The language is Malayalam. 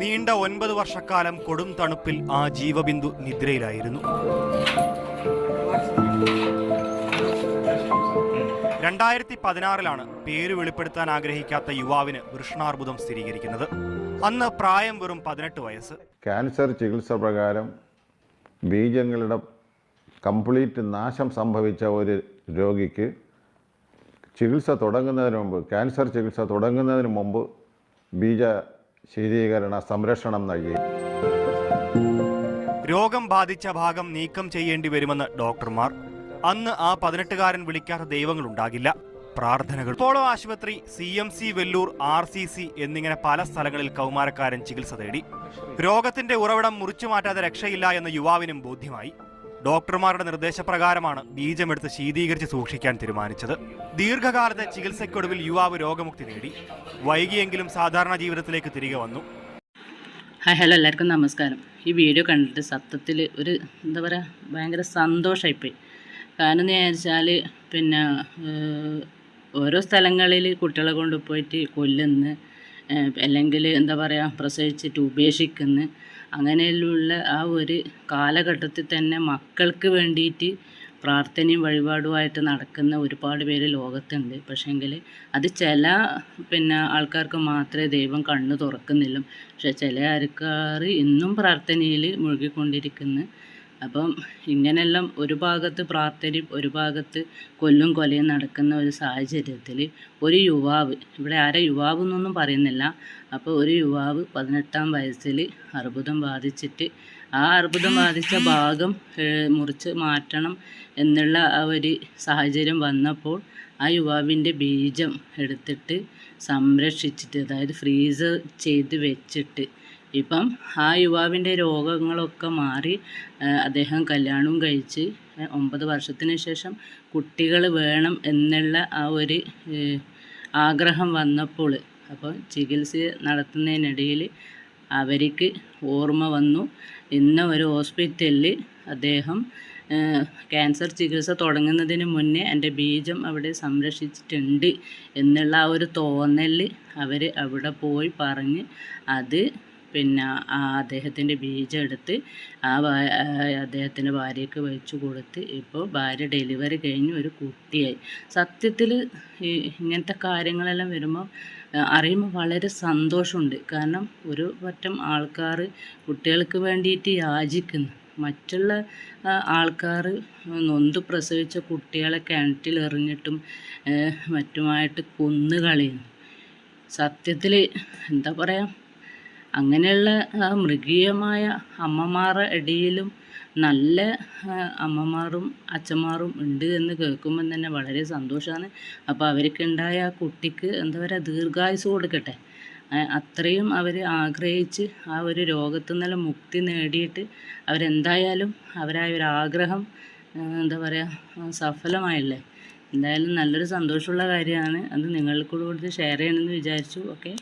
നീണ്ട ഒൻപത് വർഷക്കാലം കൊടും തണുപ്പിൽ ആ ജീവബിന്ദു നിദ്രയിലായിരുന്നു. രണ്ടായിരത്തി പതിനാറിലാണ് പേര് വെളിപ്പെടുത്താൻ ആഗ്രഹിക്കാത്ത യുവാവിന് വൃഷ്ണാർബുദം സ്ഥിരീകരിക്കുന്നത്. അന്ന് പ്രായം വെറും പതിനെട്ട് വയസ്സ്. ക്യാൻസർ ചികിത്സ പ്രകാരം ബീജങ്ങളുടെ കംപ്ലീറ്റ് നാശം സംഭവിച്ച ഒരു രോഗിക്ക് ചികിത്സ തുടങ്ങുന്നതിന് മുമ്പ് ക്യാൻസർ ചികിത്സ തുടങ്ങുന്നതിന് മുമ്പ് ബീജ ശീതീകരണ സംരക്ഷണം നൽകി. രോഗം ബാധിച്ച ഭാഗം നീക്കം ചെയ്യേണ്ടി വരുമെന്ന് ഡോക്ടർമാർ. അന്ന് ആ പതിനെട്ടുകാരൻ വിളിക്കാത്ത ദൈവങ്ങളുണ്ടാകില്ല. പ്രാർത്ഥനകൾ. പോളോ ആശുപത്രി C M C Vellore R C C എന്നിങ്ങനെ പല സ്ഥലങ്ങളിൽ കൗമാരക്കാരൻ ചികിത്സ തേടി. രോഗത്തിന്റെ ഉറവിടം മുറിച്ചു മാറ്റാതെ രക്ഷയില്ല എന്ന് യുവാവിനും ബോധ്യമായി. ഡോക്ടർമാരുടെ നിർദ്ദേശപ്രകാരമാണ് ബീജമെടുത്ത് ശീതീകരിച്ച് സൂക്ഷിക്കാൻ തീരുമാനിച്ചത്. ദീർഘകാലത്തെ ചികിത്സയ്ക്കൊടുവിൽ യുവാവ് രോഗമുക്തി നേടി. വൈകിയെങ്കിലും സാധാരണ ജീവിതത്തിലേക്ക് തിരികെ വന്നു. ഹായ് ഹലോ എല്ലാവർക്കും നമസ്കാരം. ഈ വീഡിയോ കണ്ടിട്ട് സത്യത്തിൽ ഒരു എന്താ പറയുക ഭയങ്കര സന്തോഷമായിപ്പോയി കാരണം എന്ന് വിചാരിച്ചാൽ പിന്നെ ഓരോ സ്ഥലങ്ങളിൽ കുട്ടികളെ കൊണ്ടുപോയിട്ട് കൊല്ലുന്നു അല്ലെങ്കിൽ എന്താ പറയുക പ്രസവിച്ചിട്ട് ഉപേക്ഷിക്കുന്നു അങ്ങനെയുള്ള ആ ഒരു കാലഘട്ടത്തിൽ തന്നെ മക്കൾക്ക് വേണ്ടിയിട്ട് പ്രാർത്ഥനയും വഴിപാടുമായിട്ട് നടക്കുന്ന ഒരുപാട് പേര് ലോകത്തുണ്ട്. പക്ഷേങ്കിൽ അത് ചില പിന്നെ ആൾക്കാർക്ക് മാത്രമേ ദൈവം കണ്ണ് തുറക്കുന്നില്ല. പക്ഷെ ചില ആൾക്കാർ ഇന്നും പ്രാർത്ഥനയിൽ മുഴുകിക്കൊണ്ടിരിക്കുന്നു. അപ്പം ഇങ്ങനെയെല്ലാം ഒരു ഭാഗത്ത് പ്രാർത്ഥനയും ഒരു ഭാഗത്ത് കൊല്ലും കൊലയും നടക്കുന്ന ഒരു സാഹചര്യത്തിൽ ഒരു യുവാവ് ഇവിടെ ആരെ യുവാവ് എന്നൊന്നും പറയുന്നില്ല അപ്പോൾ ഒരു യുവാവ് പതിനെട്ടാം വയസ്സിൽ അർബുദം ബാധിച്ചിട്ട് ആ അർബുദം ബാധിച്ച ഭാഗം മുറിച്ച് മാറ്റണം എന്നുള്ള ആ ഒരു സാഹചര്യം വന്നപ്പോൾ ആ യുവാവിന്റെ ബീജം എടുത്തിട്ട് സംരക്ഷിച്ചിട്ട് അതായത് ഫ്രീസർ ചെയ്ത് വെച്ചിട്ട് ഇപ്പം ആ യുവാവിന്റെ രോഗങ്ങളൊക്കെ മാറി അദ്ദേഹം കല്യാണവും കഴിച്ച് ഒമ്പത് വർഷത്തിന് ശേഷം കുട്ടികൾ വേണം എന്നുള്ള ആ ഒരു ആഗ്രഹം വന്നപ്പോൾ അപ്പോൾ ചികിത്സ നടത്തുന്നതിനിടയിൽ അവർക്ക് ഓർമ്മ വന്നു. ഇന്ന് ഒരു ഹോസ്പിറ്റലിൽ അദ്ദേഹം ക്യാൻസർ ചികിത്സ തുടങ്ങുന്നതിന് മുന്നേ എന്റെ ബീജം അവിടെ സംരക്ഷിച്ചിട്ടുണ്ട് എന്നുള്ള ആ ഒരു തോന്നൽ അവർ അവിടെ പോയി പറഞ്ഞ് അത് പിന്നെ അദ്ദേഹത്തിന്റെ ബീജം എടുത്ത് ആ അദ്ദേഹത്തിന്റെ ഭാര്യയ്ക്ക് വെച്ചു കൊടുത്ത് ഇപ്പോൾ ഭാര്യ ഡെലിവറി കഴിഞ്ഞ് ഒരു കുട്ടിയായി. സത്യത്തിൽ ഇങ്ങനത്തെ കാര്യങ്ങളെല്ലാം വരുമ്പോൾ അറിയുമ്പോൾ വളരെ സന്തോഷമുണ്ട്. കാരണം ഒരു പറ്റം ആൾക്കാർ കുട്ടികൾക്ക് വേണ്ടിയിട്ട് യാചിക്കുന്നു. മറ്റുള്ള ആൾക്കാർ നൊന്ത് പ്രസവിച്ച കുട്ടികളെ ഏഹ്, മറ്റുമായിട്ട് കൊന്നു കളയുന്നു സത്യത്തിൽ എന്താ പറയുക അങ്ങനെയുള്ള മൃഗീയമായ അമ്മമാരുടെ ഇടയിലും നല്ല അമ്മമാരും അച്ഛന്മാരും ഉണ്ട് എന്ന് കേൾക്കുമ്പം തന്നെ വളരെ സന്തോഷമാണ് അപ്പോൾ അവർക്കുണ്ടായ ആ കുട്ടിക്ക് എന്താ പറയുക ദീർഘായുസ് കൊടുക്കട്ടെ. അത്രയും അവർ ആഗ്രഹിച്ച് ആ ഒരു രോഗത്തിൽ നിന്നെല്ലാം മുക്തി നേടിയിട്ട് അവരെന്തായാലും അവരായ ഒരു ആഗ്രഹം എന്താ പറയുക സഫലമായല്ലേ? എന്തായാലും നല്ലൊരു സന്തോഷമുള്ള കാര്യമാണ്. അത് നിങ്ങൾക്കൂടെ കൊടുത്ത് ഷെയർ ചെയ്യണമെന്ന് വിചാരിച്ചു. ഓക്കെ